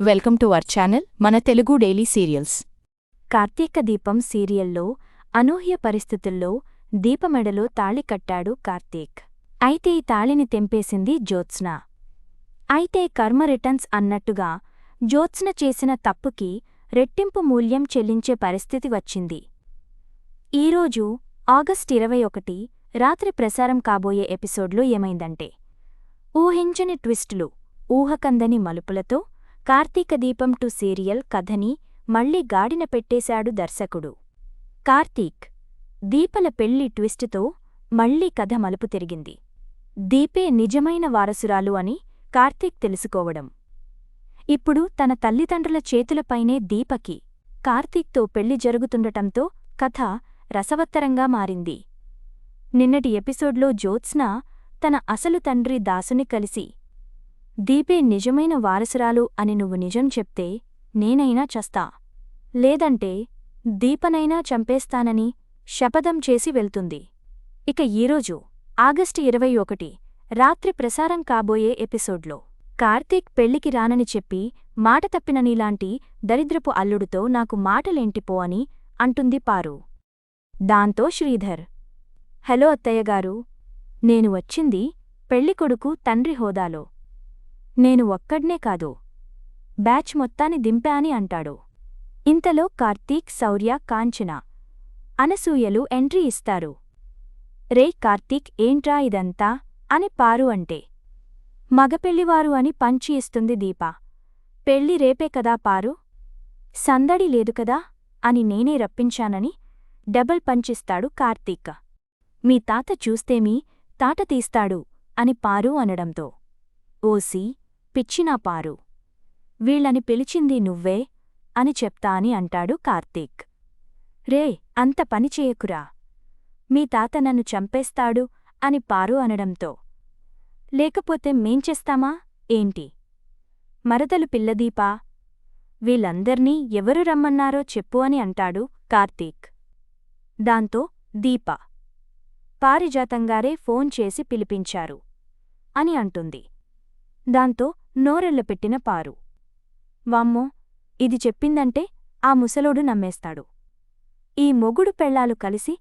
Welcome to our channel మన Telugu daily serials. Karthika దీపం సీరియల్లో అనూహ్య పరిస్థితుల్లో దీపమెడలో తాళి కట్టాడు కార్తీక్. అయితే ఈ తాళిని తెంపేసింది జ్యోత్స్న. అయితే కర్మ రిటర్న్స్ అన్నట్టుగా జ్యోత్స్న చేసిన తప్పుకి రెట్టింపు మూల్యం చెల్లించే పరిస్థితి వచ్చింది. ఈరోజు ఆగస్ట్ ఇరవై ఒకటి రాత్రి ప్రసారం కాబోయే ఎపిసోడ్లో ఏమైందంటే ఊహించని ట్విస్టులు ఊహకందని మలుపులతో కార్తీక దీపం టు సీరియల్ కథని మళ్ళీ గాడిన పెట్టేశాడు దర్శకుడు. కార్తీక్ దీపల పెళ్ళి ట్విస్టుతో మళ్ళీ కథ మలుపు తిరిగింది. దీపే నిజమైన వారసురాలు అని కార్తీక్ తెలుసుకోవడం. ఇప్పుడు తన తల్లిదండ్రుల చేతులపైనే దీపకి కార్తీక్తో పెళ్ళి జరుగుతుండటంతో కథ రసవత్తరంగా మారింది. నిన్నటి ఎపిసోడ్లో జ్యోత్స్న తన అసలు తండ్రి దాసుని కలిసి దీపే నిజమైన వారసురాలు అని నువ్వు నిజం చెప్తే నేనైనా చస్తా. లేదంటే దీపనైనా చంపేస్తానని శపథం చేసి వెళ్తుంది. ఇక ఈరోజు ఆగస్టు ఇరవై ఒకటి రాత్రి ప్రసారం కాబోయే ఎపిసోడ్లో. కార్తీక్ పెళ్ళికి రానని చెప్పి మాట తప్పిన నీలాంటి దరిద్రపు అల్లుడితో నాకు మాటలేంటిపో అని అంటుంది పారు. దాంతో శ్రీధర్ హలో అత్తయ్యగారు నేను వచ్చింది పెళ్ళికొడుకు తండ్రి హోదాలో. నేను ఒక్కడ్నే కాదు. బ్యాచ్ మొత్తాన్ని దింపా అని అంటాడు. ఇంతలో కార్తీక్ శౌర్య కాంచన అనసూయలు ఎంట్రీ ఇస్తారు. రే కార్తీక్ ఏంట్రా ఇదంతా? అని పారు అంటే. మగపెళ్ళివారు అని పంచి ఇస్తుంది దీప. పెళ్ళి రేపే కదా పారు? సందడి లేదు కదా? అని నేనే రప్పించానని డబల్ పంచిస్తాడు కార్తీక్. మీ తాత చూస్తేమీ తాట తీస్తాడు అని పారు అనడంతో. ఓసి పిచ్చినా పారు. వీళ్ళని పిలిచింది నువ్వే అని చెప్తా అని అంటాడు కార్తీక్. రే అంత పని చేయకురా. మీ తాత నన్ను చంపేస్తాడు అని పారు అనడంతో. లేకపోతే మేం చేస్తామా? ఏంటి? మరదలు పిల్లదీపా. వీళ్ళందర్నీ ఎవరు రమ్మన్నారో చెప్పు అని అంటాడు కార్తీక్. దాంతో దీప. పారిజాతంగారే ఫోన్ చేసి పిలిపించారు అని అంటుంది. దాంతో నోరెళ్ళపెట్టిన పారు. వామ్మో ఇది చెప్పిందంటే ఆ ముసలోడు నమ్మేస్తాడు. ఈ మొగుడు పెళ్ళాలు కలిసి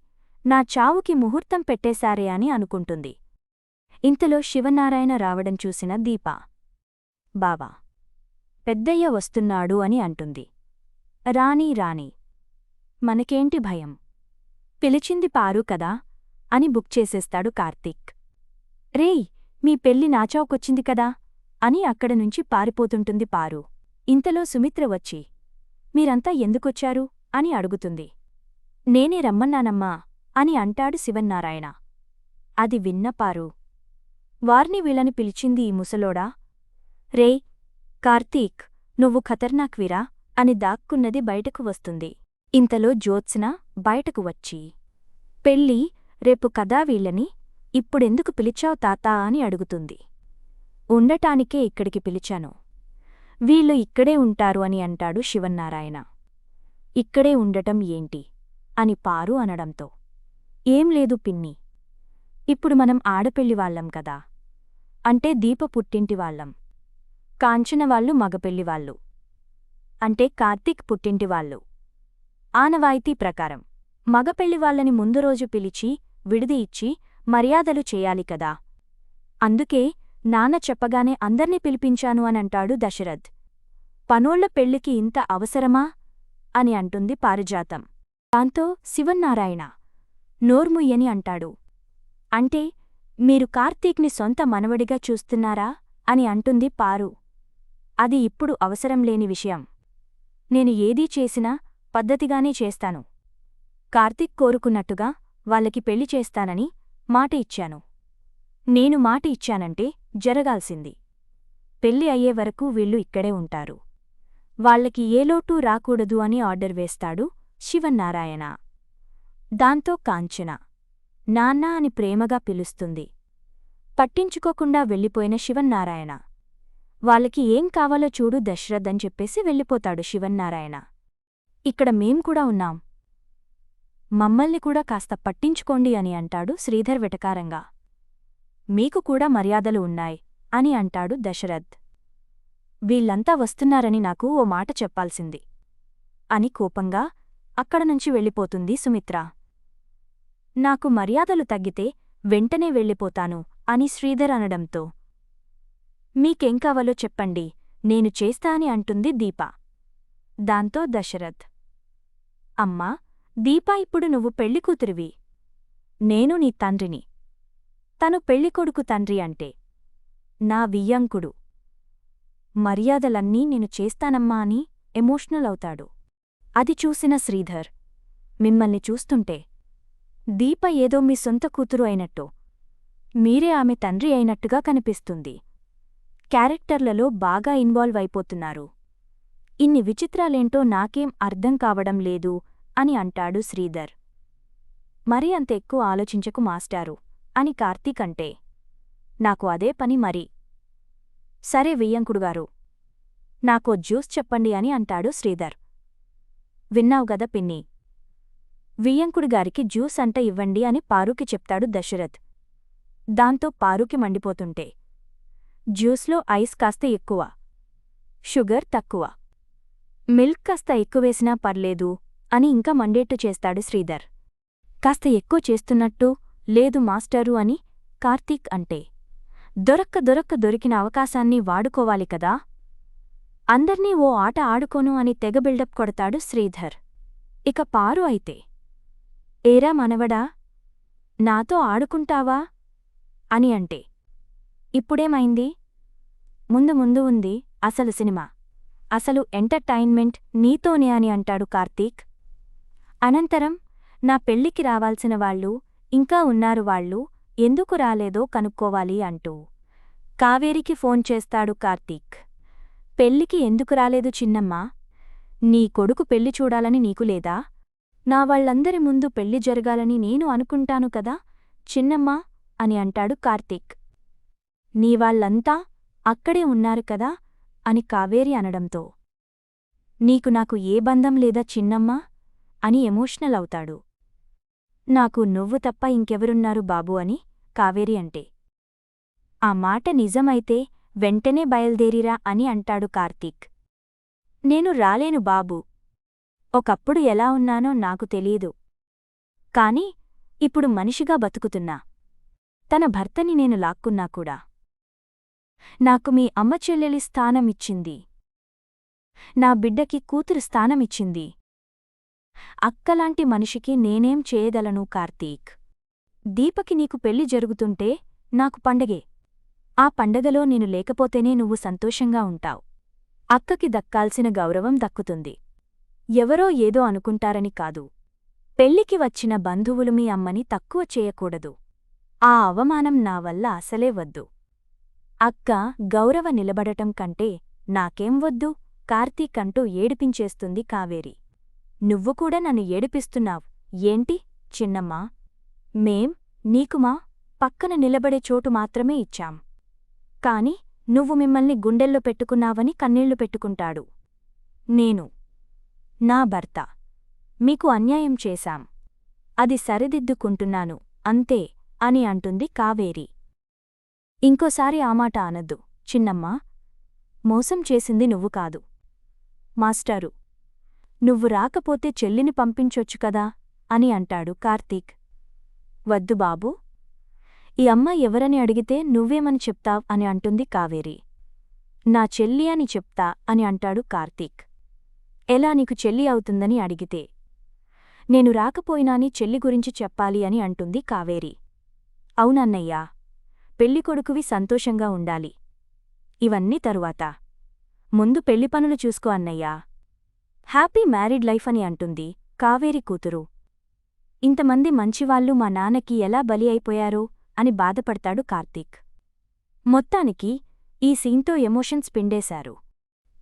నా చావుకి ముహూర్తం పెట్టేశారే అని అనుకుంటుంది. ఇంతలో శివనారాయణ రావడం చూసిన దీప. బావా పెద్దయ్య వస్తున్నాడు అని అంటుంది. రాణీ రాణి మనకేంటి భయం? పిలిచింది పారు కదా అని బుక్ చేసేస్తాడు కార్తీక్. రేయ్ మీ పెళ్ళి నాచావుకొచ్చింది కదా? అని అక్కడనుంచి పారిపోతుంటుంది పారు. ఇంతలో సుమిత్ర వచ్చి మీరంతా ఎందుకొచ్చారు అని అడుగుతుంది. నేనే రమ్మన్నానమ్మా అని అంటాడు శివన్నారాయణ. అది విన్నపారు వార్ని వీళ్ళని పిలిచింది ఈ ముసలోడా? రే కార్తీక్ నువ్వు ఖతర్నాక్విరా అని దాక్కున్నది బయటకు వస్తుంది. ఇంతలో జ్యోత్స్న బయటకు వచ్చి పెళ్ళి రేపు కదా వీళ్ళని ఇప్పుడెందుకు పిలిచావు తాతా అని అడుగుతుంది. ఉండటానికే ఇక్కడికి పిలిచాను. వీళ్ళు ఇక్కడే ఉంటారు అని అంటాడు శివన్నారాయణ. ఇక్కడే ఉండటం ఏంటి? అని పారు అనడంతో. ఏం లేదు పిన్ని. ఇప్పుడు మనం ఆడపెళ్ళివాళ్ళం కదా. అంటే దీప పుట్టింటివాళ్ళం కాంచనవాళ్ళు మగపెళ్ళివాళ్ళు అంటే కార్తీక్ పుట్టింటివాళ్ళు ఆనవాయితీ ప్రకారం. మగపెళ్ళివాళ్ళని ముందు రోజు పిలిచి విడిది ఇచ్చి మర్యాదలు చేయాలి కదా. అందుకే నాన్న చెప్పగానే అందర్నీ పిలిపించాను అనంటాడు దశరథ్. పనోళ్ళ పెళ్ళికి ఇంత అవసరమా? అని అంటుంది పారిజాతం. దాంతో శివన్నారాయణ నోర్ముయ్యని అంటాడు. అంటే మీరు కార్తీక్ని సొంత మనవడిగా చూస్తున్నారా? అని అంటుంది పారు. అది ఇప్పుడు అవసరం లేని విషయం. నేను ఏదీ చేసినా పద్ధతిగానే చేస్తాను. కార్తీక్ కోరుకున్నట్టుగా వాళ్ళకి పెళ్ళి చేస్తానని మాట ఇచ్చాను. నేను మాట ఇచ్చానంటే జరగాల్సింది. పెళ్ళి అయ్యే వరకు వీళ్ళు ఇక్కడే ఉంటారు. వాళ్ళకి ఏ రాకూడదు అని ఆర్డర్ వేస్తాడు శివన్నారాయణ. దాంతో కాంచన నాన్నా అని ప్రేమగా పిలుస్తుంది. పట్టించుకోకుండా వెళ్ళిపోయిన శివన్నారాయణ. వాళ్ళకి ఏం కావాలో చూడు దశరథ్ అని చెప్పేసి వెళ్ళిపోతాడు శివన్నారాయణ. ఇక్కడ మేం కూడా ఉన్నాం. మమ్మల్ని కూడా కాస్త పట్టించుకోండి అని అంటాడు శ్రీధర్ వెటకారంగా. మీకు కూడా మర్యాదలు ఉన్నాయి అని అంటాడు దశరథ్. వీళ్ళంతా వస్తున్నారని నాకు ఓ మాట చెప్పాల్సింది అని కోపంగా అక్కడ నుంచి వెళ్ళిపోతుంది సుమిత్ర. నాకు మర్యాదలు తగ్గితే వెంటనే వెళ్ళిపోతాను అని శ్రీధర్ అనడంతో. మీకేం కావాలో చెప్పండి నేను చేస్తా అని అంటుంది దీప. దాంతో దశరథ్. అమ్మా దీపా ఇప్పుడు నువ్వు పెళ్ళికూతురివి నేను నీ తండ్రిని. తను పెళ్ళికొడుకు తండ్రి అంటే. నా వియ్యంకుడు. మర్యాదలన్నీ నేను చేస్తానమ్మా అని ఎమోషనల్ అవుతాడు. అది చూసిన శ్రీధర్. మిమ్మల్ని చూస్తుంటే దీప ఏదో మీ సొంత కూతురు అయినట్టు. మీరే ఆమె తండ్రి అయినట్టుగా కనిపిస్తుంది. క్యారెక్టర్లలో బాగా ఇన్వాల్వ్ అయిపోతున్నారు. ఇన్ని విచిత్రాలేంటో నాకేం అర్థం కావడం లేదు అని అంటాడు శ్రీధర్. మరీ అంత ఎక్కువ ఆలోచించకు మాస్టారు. అని కార్తీక్ అంటే నాకు అదే పని మరి. సరే వియ్యంకుడుగారు నాకో జ్యూస్ చెప్పండి అని అంటాడు శ్రీధర్. విన్నావు గదా పిన్ని వియ్యంకుడిగారికి జ్యూస్ అంట ఇవ్వండి అని పారుకి చెప్తాడు దశరథ్. దాంతో పారుకి మండిపోతుంటే జ్యూస్లో ఐస్ కాస్త ఎక్కువ షుగర్ తక్కువ మిల్క్ కాస్త ఎక్కువేసినా పర్లేదు అని ఇంకా మండేట్టు చేస్తాడు శ్రీధర్. కాస్త ఎక్కువ చేస్తున్నట్టు లేదు మాస్టరు అని కార్తీక్ అంటే. దొరక్క దొరక్క దొరికిన అవకాశాన్ని వాడుకోవాలి కదా? అందర్నీ ఓ ఆట ఆడుకోను అని తెగ బిల్డప్ కొడతాడు శ్రీధర్. ఇక పారు అయితే. ఏరా మనవడా? నాతో ఆడుకుంటావా? అని అంటే. ఇప్పుడేమైంది? ముందు ముందు ఉంది అసలు సినిమా. అసలు ఎంటర్టైన్మెంట్ నీతోనే అని అంటాడు కార్తీక్. అనంతరం నా పెళ్ళికి రావాల్సిన వాళ్ళు ఇంకా ఉన్నారు వాళ్ళు ఎందుకు రాలేదో కనుక్కోవాలి అంటూ. కావేరికి ఫోన్ చేస్తాడు కార్తీక్. పెళ్ళికి ఎందుకు రాలేదు చిన్నమ్మా? నీ కొడుకు పెళ్ళి చూడాలని నీకు లేదా? నా వాళ్ళందరి ముందు పెళ్ళి జరగాలని నేను అనుకుంటాను కదా చిన్నమ్మా? అని అంటాడు కార్తీక్. నీ వాళ్ళంతా అక్కడే ఉన్నారు కదా అని కావేరి అనడంతో. నీకు నాకు ఏ బంధం లేదా చిన్నమ్మా? అని ఎమోషనల్ అవుతాడు. నాకు నువ్వు తప్ప ఇంకెవరున్నారు బాబూ అని కావేరి అంటే. ఆ మాట నిజమైతే వెంటనే బయల్దేరిరా అని అంటాడు కార్తీక్. నేను రాలేను బాబూ. ఒకప్పుడు ఎలా ఉన్నానో నాకు తెలీదు. కాని ఇప్పుడు మనిషిగా బతుకుతున్నా. తన భర్తని నేను లాక్కున్నా కూడా. నాకు మీ అమ్మ చెల్లెలి స్థానమిచ్చింది. నా బిడ్డకి కూతురు స్థానమిచ్చింది. అక్కలాంటి మనిషికి నేనేం చేయగలను కార్తీక్? దీపకి నీకు పెళ్ళి జరుగుతుంటే నాకు పండగే. ఆ పండగలో నేను లేకపోతేనే నువ్వు సంతోషంగా ఉంటావు. అక్కకి దక్కాల్సిన గౌరవం దక్కుతుంది. ఎవరో ఏదో అనుకుంటారని కాదు. పెళ్ళికి వచ్చిన బంధువులు మీ అమ్మని తక్కువ చేయకూడదు. ఆ అవమానం నా వల్ల అసలే వద్దు. అక్క గౌరవ నిలబడటం కంటే నాకేం వద్దు? కార్తీక్ అంటూ ఏడిపించేస్తుంది కావేరి. నువ్వు కూడా నన్ను ఏడిపిస్తున్నావ్. ఏంటి? చిన్నమ్మా. మేం నీకుమా పక్కన నిలబడే చోటు మాత్రమే ఇచ్చాం. కాని నువ్వు మిమ్మల్ని గుండెల్లో పెట్టుకున్నావని కన్నీళ్ళు పెట్టుకుంటాడు. నేను. నా భర్త. మీకు అన్యాయం చేశాం. అది సరిదిద్దుకుంటున్నాను. అంతే అని అంటుంది కావేరి. ఇంకోసారి ఆ మాట అనద్దు. చిన్నమ్మా మోసం చేసింది నువ్వు కాదు. మాస్టారు నువ్వు రాకపోతే చెల్లిని పంపించొచ్చు కదా? అని అంటాడు కార్తీక్. వద్దు బాబూ. ఈ అమ్మ ఎవరని అడిగితే నువ్వేమని చెప్తావ్ అని అంటుంది కావేరి. నా చెల్లి అని చెప్తా అని అంటాడు కార్తీక్. ఎలా నీకు చెల్లి అవుతుందని అడిగితే. నేను రాకపోయినాని చెల్లి గురించి చెప్పాలి అని అంటుంది కావేరి. అవునన్నయ్యా. పెళ్ళికొడుకువి సంతోషంగా ఉండాలి. ఇవన్నీ తరువాత. ముందు పెళ్ళి పనులు చూసుకో అన్నయ్యా. హ్యాపీ మ్యారీడ్ లైఫ్ అని అంటుంది కావేరి కూతురు. ఇంతమంది మంచివాళ్ళు మా నాన్నకి ఎలా బలి అయిపోయారో అని బాధపడతాడు కార్తీక్. మొత్తానికి ఈ సీన్తో ఎమోషన్స్ పిండేశారు.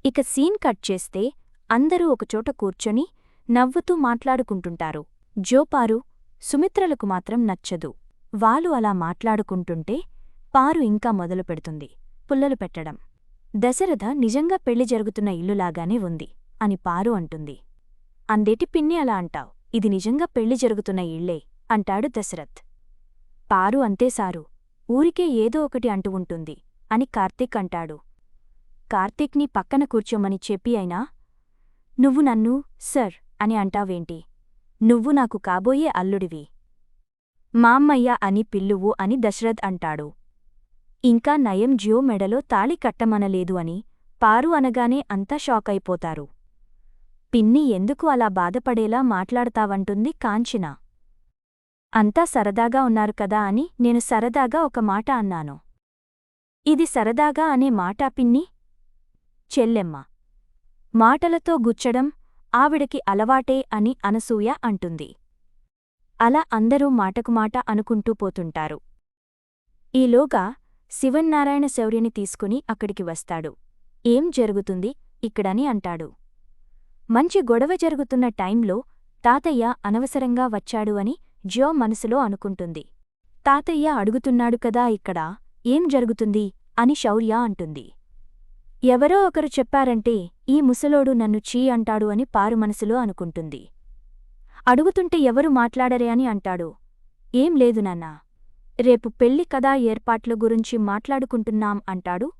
ఇక సీన్ కట్ చేస్తే అందరూ ఒకచోట కూర్చొని నవ్వుతూ మాట్లాడుకుంటుంటారు. జోపారు సుమిత్రలకు మాత్రం నచ్చదు. వాళ్ళు అలా మాట్లాడుకుంటుంటే పారు ఇంకా మొదలు పెడుతుంది పుల్లలు పెట్టడం. దశరథ నిజంగా పెళ్ళి జరుగుతున్న ఇల్లులాగానే ఉంది. అని పారు అంటుంది. అందేటి పిన్ని అలా అంటావు. ఇది నిజంగా పెళ్ళి జరుగుతున్న ఇళ్ళే అంటాడు దశరథ్. పారు అంతే సారు. ఊరికే ఏదో ఒకటి అంటూ ఉంటుంది అని కార్తీక్ అంటాడు. కార్తీక్ని పక్కన కూర్చోమని చెప్పి అయినా? నువ్వు నన్ను సర్ అని అంటావేంటి? నువ్వు నాకు కాబోయే అల్లుడివి. మామ్మయ్య అని పిల్లువు అని దశరథ్ అంటాడు. ఇంకా నయం జియో మెడలో తాళి కట్టమనలేదు అని పారు అనగానే అంతా షాకైపోతారు. పిన్ని ఎందుకు అలా బాధపడేలా మాట్లాడతావంటుంది కాంచిన. అంతా సరదాగా ఉన్నారు కదా అని నేను సరదాగా ఒక మాట అన్నాను. ఇది సరదాగా అనే మాట పిన్ని? చెల్లెమ్మ. మాటలతో గుచ్చడం ఆవిడకి అలవాటే అని అనసూయ అంటుంది. అలా అందరూ మాటకు మాట అనుకుంటూ పోతుంటారు. ఈలోగా శివన్నారాయణ శౌర్యని తీసుకుని అక్కడికి వస్తాడు. ఏం జరుగుతుంది? ఇక్కడని అంటాడు. మంచి గొడవ జరుగుతున్న టైంలో తాతయ్య అనవసరంగా వచ్చాడు అని జో మనసులో అనుకుంటుంది. తాతయ్య అడుగుతున్నాడు కదా ఇక్కడ ఏం జరుగుతుంది? అని శౌర్య అంటుంది. ఎవరో ఒకరు చెప్పారంటే ఈ ముసలోడు నన్ను చీ అంటాడు అని పారు మనసులో అనుకుంటుంది. అడుగుతుంటే ఎవరు మాట్లాడరే అని అంటాడు. ఏం లేదు నాన్నా. రేపు పెళ్ళి కదా ఏర్పాట్ల గురించి మాట్లాడుకుంటున్నాం అంటాడు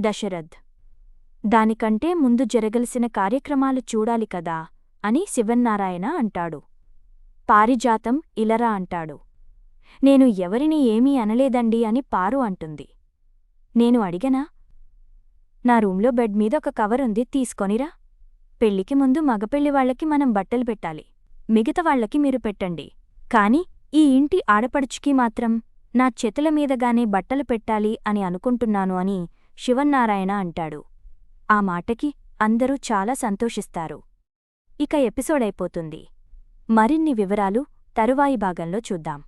దశరథ్. దానికంటే ముందు జరగలసిన కార్యక్రమాలు చూడాలి కదా అని శివన్నారాయణ అంటాడు. పారిజాతం ఇలరా అంటాడు. నేను ఎవరిని ఏమీ అనలేదండి అని పారు అంటుంది. నేను అడిగనా? నా రూంలో బెడ్ మీద ఒక కవర్ ఉంది తీసుకొనిరా. పెళ్ళికి ముందు మగపెళ్ళి వాళ్ళకి మనం బట్టలు పెట్టాలి. మిగతా వాళ్ళకి మీరు పెట్టండి. కాని ఈ ఇంటి ఆడపడుచుకి మాత్రం నా చేతుల మీదగానే బట్టలు పెట్టాలి అని అనుకుంటున్నాను అని శివన్నారాయణ అంటాడు. ఆ మాటకి అందరూ చాలా సంతోషిస్తారు. ఇక ఎపిసోడ్ అయిపోతుంది మరిన్ని వివరాలు తరువాయి భాగంలో చూద్దాం.